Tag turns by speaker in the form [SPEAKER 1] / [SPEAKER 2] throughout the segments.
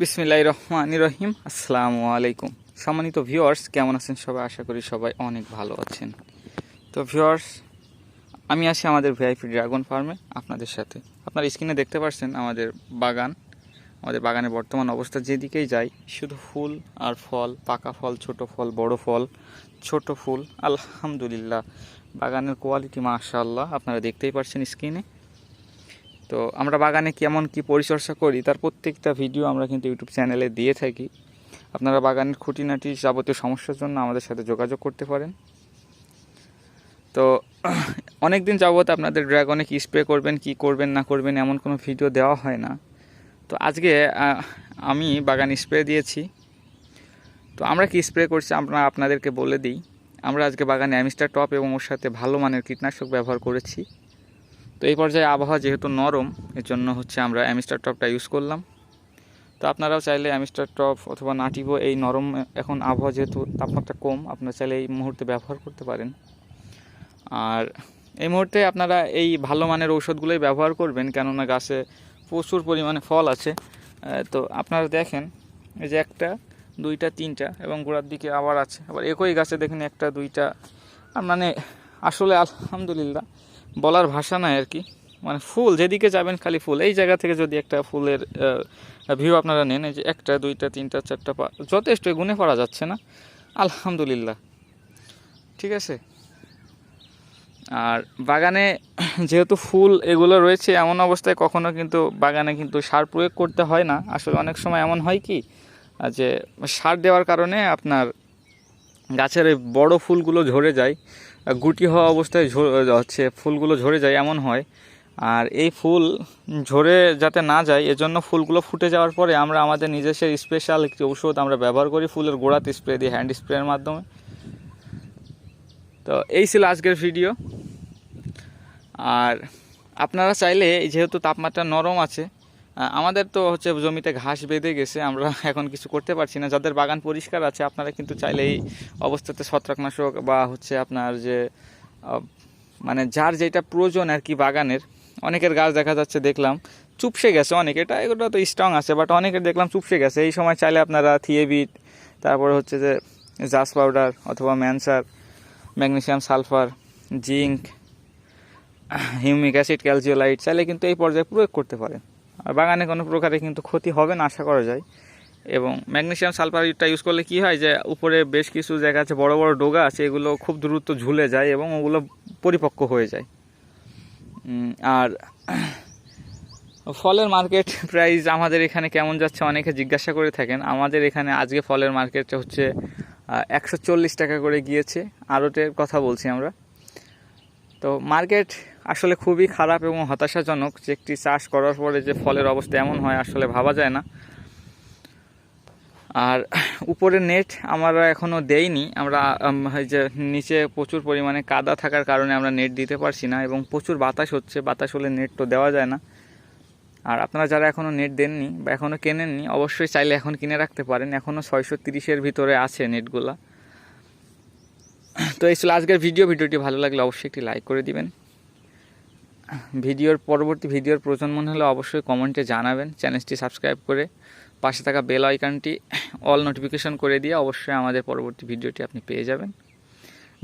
[SPEAKER 1] বিসমিল্লাহ রহমান রহিম। আসসালামু আলাইকুম। সম্মানিত ভিউয়ার্স কেমন আছেন সবাই? আশা করি সবাই অনেক ভালো আছেন। তো ভিউয়ার্স আমি আছি আমাদের ভিআইপি ড্রাগন ফার্মে আপনাদের সাথে। আপনার স্ক্রিনে দেখতে পাচ্ছেন আমাদের বাগান। আমাদের বাগানের বর্তমান অবস্থা যেদিকেই যাই, শুধু ফুল আর ফল, পাকা ফল, ছোট ফল, বড় ফল, ছোট ফুল, আলহামদুলিল্লাহ। বাগানের কোয়ালিটি মাশাআল্লাহ। আপনারা দেখতেই পাচ্ছেন স্ক্রিনে তো আমরা বাগানে কেমন কি পরিচর্যা করি, তার প্রত্যেকটা ভিডিও আমরা কিন্তু ইউটিউব চ্যানেলে দিয়ে থাকি। আপনারা বাগানের খুঁটিনাটি যাবতীয় সমস্যার জন্য আমাদের সাথে যোগাযোগ করতে পারেন। তো অনেক দিন যাবত আপনাদের ড্রাগনে কী স্প্রে করবেন, কি করবেন, না করবেন এমন কোনো ভিডিও দেওয়া হয় না। তো আজকে আমি বাগান স্প্রে দিয়েছি। তো আমরা কি স্প্রে করছি আমরা আপনাদেরকে বলে দিই। আমরা আজকে বাগানে অ্যামিস্টার টপ এবং ওর সাথে ভালো মানের কীটনাশক ব্যবহার করেছি। তো এই পর্যায়ে আবহাওয়া যেহেতু নরম এর জন্য হচ্ছে আমরা অ্যামিস্টার টপটা ইউজ করলাম। তো আপনারাও চাইলে অ্যামিস্টার টপ অথবা নাটিভো এই নরম, এখন আবহাওয়া যেহেতু তাপমাত্রা কম, আপনারা চাইলে এই মুহূর্তে ব্যবহার করতে পারেন। আর এই মুহূর্তে আপনারা এই ভালো মানের ঔষধগুলোই ব্যবহার করবেন, কেননা গাছে প্রচুর পরিমাণে ফল আছে। তো আপনারা দেখেন, এই যে একটা, দুইটা, তিনটা এবং গোড়ার দিকে আবার আছে। আবার একই গাছে দেখেন একটা, দুইটা মানে আসলে আলহামদুলিল্লাহ। বলার ভাষা নাই আর কি। মানে ফুল, যেদিকে যাবেন খালি ফুল। এই জায়গা থেকে যদি একটা ফুলের ভিউ আপনারা নেন, এই যে একটা, দুইটা, তিনটা, চারটা পা যথেষ্ট গুনে পড়া যাচ্ছে না। আলহামদুলিল্লাহ। ঠিক আছে? আর বাগানে যেহেতু ফুল এগুলো রয়েছে, এমন অবস্থায় কখনো কিন্তু বাগানে কিন্তু সার প্রয়োগ করতে হয় না। আসলে অনেক সময় এমন হয় কি যে সার দেওয়ার কারণে আপনার গাছের ওই বড়ো ফুলগুলো ঝরে যায়। গুটি হওয়া অবস্থায় হচ্ছে ফুলগুলো ঝরে যায়, এমন হয়। আর এই ফুল ঝরে যাতে না যায়, এজন্য ফুলগুলো ফুটে যাওয়ার পরে আমরা আমাদের নিজস্ব স্পেশাল একটি ঔষধ আমরা ব্যবহার করি, ফুলের গোড়াতে স্প্রে দিই হ্যান্ড স্প্রের মাধ্যমে। তো এই ছিল আজকের ভিডিও আর আপনারা চাইলে, যেহেতু তাপমাত্রা নরম আছে আমাদের তো হচ্ছে জমিতে ঘাস বেঁধে গেছে, আমরা এখন কিছু করতে পারছি না। যাদের বাগান পরিষ্কার আছে, আপনারা কিন্তু চাইলে এই অবস্থাতে ছত্রাকনাশক বা হচ্ছে আপনার যে মানে যার যেটা প্রয়োজন আর কি বাগানের, অনেকের গাছ দেখা যাচ্ছে দেখলাম, চুপসে গেছে অনেক। এটা, এগুলো তো স্ট্রং আছে বাট অনেকের দেখলাম চুপসে গেছে। এই সময় চাইলে আপনারা থিয়েবিট, তারপরে হচ্ছে যে, জাস পাউডার অথবা ম্যানসার, magnesium sulphur, zinc humic acid, ক্যালসিওলাইট, চাইলে কিন্তু এই পর্যায়ে প্রয়োগ করতে পারেন। আর বাগানে কোনো প্রকারে কিন্তু ক্ষতি হবে না, আশা করা যায়। এবং ম্যাগনেশিয়াম সালফারটা ইউজ করলে কি হয় যে, উপরে বেশ কিছু জায়গা আছে, বড় বড় ডোগা আছে, এগুলো খুব দ্রুত ঝুলে যায় এবং ওগুলো পরিপক্ক হয়ে যায়। আর ফলের মার্কেট প্রাইস আমাদের এখানে কেমন যাচ্ছে অনেকে জিজ্ঞাসা করে থাকেন। আমাদের এখানে আজকে ফলের মার্কেটটা হচ্ছে একশো চল্লিশ টাকা করে গিয়েছে। আড়টের কথা বলছি আমরা। তো মার্কেট আসলে খুবই খারাপ এবং হতাশাজনক যে একটি চাষ করার পরে যে ফলের অবস্থা এমন হয় আসলে ভাবা যায় না। আর উপরে নেট আমরা এখনও দেইনি। আমরা যে নিচে প্রচুর পরিমাণে কাদা থাকার কারণে আমরা নেট দিতে পারছি না এবং প্রচুর বাতাস হচ্ছে। বাতাস হলে নেট তো দেওয়া যায় না। আর আপনারা যারা এখনও নেট দেননি বা এখনও কেনেননি, অবশ্যই চাইলে এখন কিনে রাখতে পারেন। এখনও ছয়শো তিরিশের ভিতরে আছে নেটগুলা তো এই ছিল আজকের ভিডিও। ভিডিওটি ভালো লাগলে অবশ্যই একটি লাইক করে দিবেন। ভিডিওর পরবর্তী ভিডিওর প্রয়োজন মনে হলে অবশ্যই কমেন্টে জানাবেন। চ্যানেলটি সাবস্ক্রাইব করে পাশে থাকা বেল আইকনটি অল নোটিফিকেশন করে দিয়ে অবশ্যই আমাদের পরবর্তী ভিডিওটি আপনি পেয়ে যাবেন।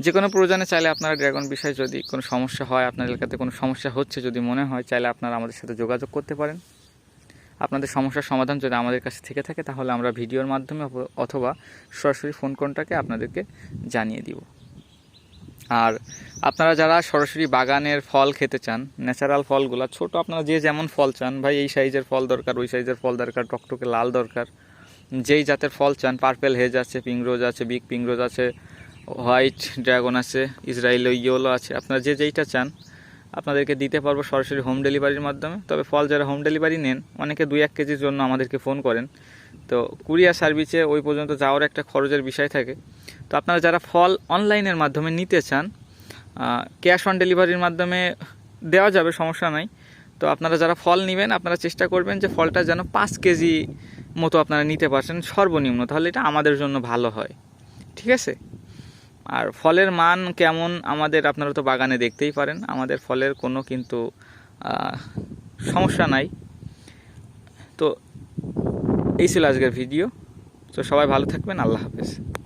[SPEAKER 1] যে কোনো প্রয়োজনে চাইলে আপনারা ড্রাগন বিষয়ে যদি কোনো সমস্যা হয়, আপনার এলাকাতে কোনো সমস্যা হচ্ছে যদি মনে হয়, চাইলে আপনারা আমাদের সাথে যোগাযোগ করতে পারেন। আপনাদের সমস্যার সমাধান যদি আমাদের কাছে থেকে থাকে, তাহলে আমরা ভিডিওর মাধ্যমে অথবা সরাসরি ফোন কন্টাক্টে আপনাদেরকে জানিয়ে দিব। আর আপনারা যারা সরাসরি বাগানের ফল খেতে চান, ন্যাচারাল ফলগুলো, ছোট আপনারা যে যেমন ফল চান, ভাই এই সাইজের ফল দরকার, ওই সাইজের ফল দরকার, টকটকে লাল দরকার, যেই জাতের ফল চান, পার্পেল হেজ আছে পিঙ্ক রোজ আছে, বিগ পিঙ্ক রোজ আছে, হোয়াইট ড্রাগন আছে, ইসরায়েল ইয়েলো আছে, আপনারা যে যেইটা চান, আপনাদেরকে দিতে পারব সরাসরি হোম ডেলিভারির মাধ্যমে। তবে ফল যারা হোম ডেলিভারি নেন, অনেকে দুই এক কেজির জন্য আমাদেরকে ফোন করেন। তো কুরিয়ার সার্ভিসে ওই পর্যন্ত যাওয়ার একটা খরচের বিষয় থাকে। তো আপনারা যারা ফল অনলাইনের মাধ্যমে নিতে চান ক্যাশ অন ডেলিভারির মাধ্যমে দেওয়া যাবে, সমস্যা নাই। তো আপনারা যারা ফল নেবেন, আপনারা চেষ্টা করবেন যে ফলটা যেন পাঁচ কেজি মতো আপনারা নিতে পারছেন, সর্বনিম্ন। তাহলে এটা আমাদের জন্য ভালো হয়। ঠিক আছে? আর ফলের মান কেমন, আমাদের আপনারা তো বাগানে দেখতেই পারেন। আমাদের ফলের কোনো কিন্তু সমস্যা নাই। তো এই ছিল আজকের ভিডিও। তো সবাই ভালো থাকবেন। আল্লাহ হাফেজ।